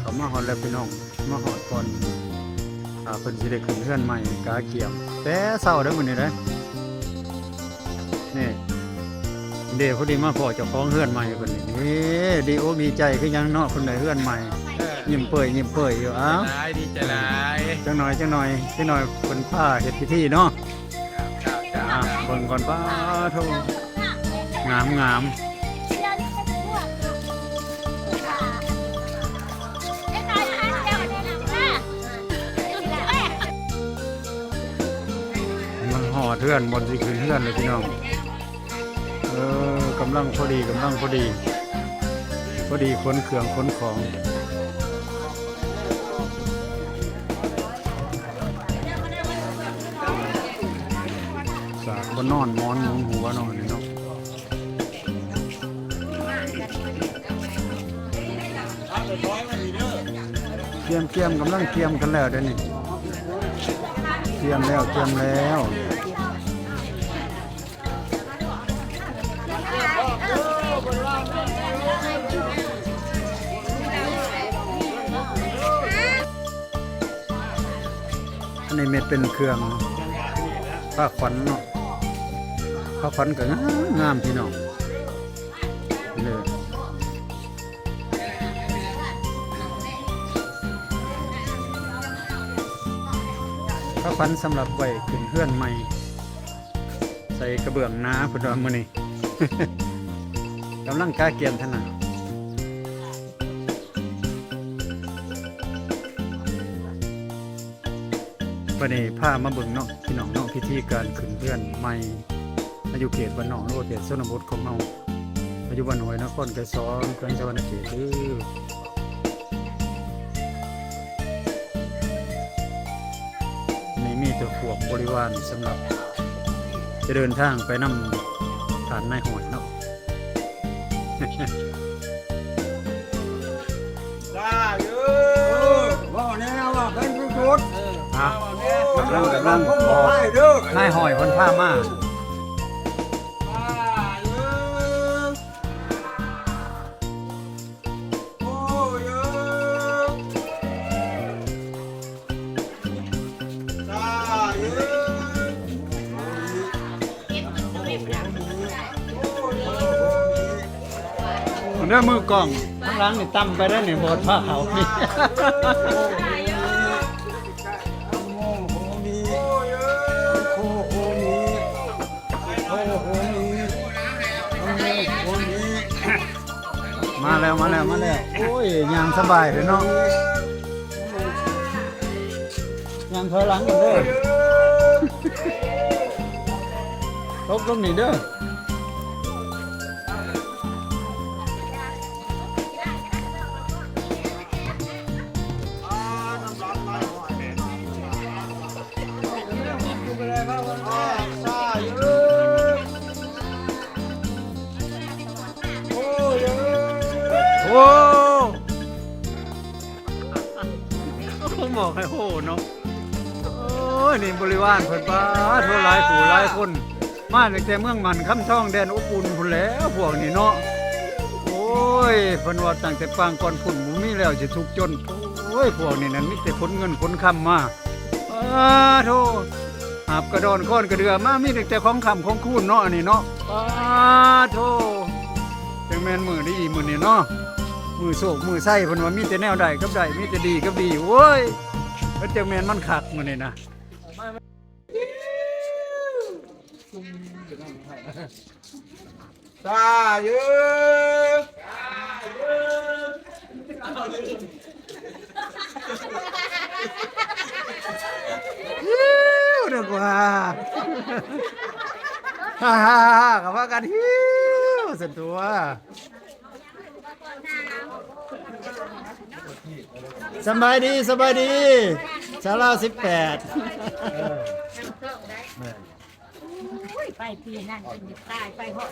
เขามาหอดแล้วพี่น้องมาหอดก่อนอาเพิ่นสิได้ขึ้นเพื่อนใหม่กาเกียมแต่เศร้าได้หมื้อนี้เด้นี่เดี๋ยวพอดีมาพอจะคล้องเพื่อนใหม่คพิ่นนี่เอ้ดีโอมีใจคือยังนอกคนไหนเพื่อนใหม่ยิ้มเปื่อยยิ้มเปื่อยอยู่อ้าวดีใจหลายจังหน่อยจังหน่อยจังหน่อยเพิ่นพาเฮ็ดพิธีเนาะครับคก่อนป้าโทามงามมันห่อเทือนบนสิขึ้นเทือนเลยพี่น้อง เออกำลังพอดีกำลังพอดี พอดีขนเครื่องขนของสากบนนอนมอนมุนหัวนอนนี่เนาะ รียมเตรียมกำลังเตรียมกันแล้วเดี๋ยวนี้เตรียมแล้วเตรียมแล้วอันนี้เม็ดเป็นเครื่องผ้าขวัญเนาะผ้าขวัญก็งามงามพี่น้อง ผ้าขวัญสำหรับไว้ขึ้นเพื่อนใหม่ ใส่กระเบื้องหนาพุ่นว่ามื้อนี้กำลังกาเกียนทนาวันนี้พามาเบิ่งเนาะพี่น้องเนาะพิธีการขึ้นเพื่อนใหม่อายุเขตบ้านนอกหรือว่าเขตชนบทของเราอายุบ้านหอยนครไกรสอนแขวงสวรรณเขตเด้อ วกบริวารสำหรับ จะเดินทางไปนำฐานนายหอยเนาะได้เยอว่าแน่ว่าเป็นสุดอะๆกำลังกำลังผมออกให้เด้อนายหอยคนผ้ามา เรื่อมือกล้องข้างหล่างนี่ตั้มไปได้ในโบสถ์ผ้าเขาวนี่โอ้โหมีโอ้โหมีโอ้โหมีโอ้โหมีมาแล้วมาแล้วมาแล้วโอ้ยยางสบายเลยเนาะยางถอยหลังกันเด้อ ตกลงนี่เด้อ เขาบอกให้โหเนาะโอ้ยนี่บริวารเพิ่นป้าโทษหลายผู้หลายคน มาตั้งแต่เมืองมันคำช่องแดนอบอุ่นพุ่นแหล้วพวกนี้เนาะโอ้ยเพิ่นว่าตั้งแต่ปางก่อนพุ่นบ่มีแล้วสิทุกข์จนโอ้ยพวกนี้นั่นมีแต่ขนเงินขนคำมาอ้าโธ่หาบกระดอนก้อนกระเดือมามีแต่ของคำของคูณเนาะอันนี้เนาะอ้าโธ่จังแม่นมือดีมือนี้เนาะ มือโศกมือไส้เพิ่นว่ามีแต่แนวใดกับใดมีแต่ดีกับดีโอ้ยเพิ่นจังแม่นมันคักมื้อนี้นะตาเยอะฮิวดีกว่าฮ่าฮ่าฮ่ากับว่ากันฮิวสุดตัว สบายดีสบายดีชาลาสิบแปดไปปีนั่นเป็นตายไปหอด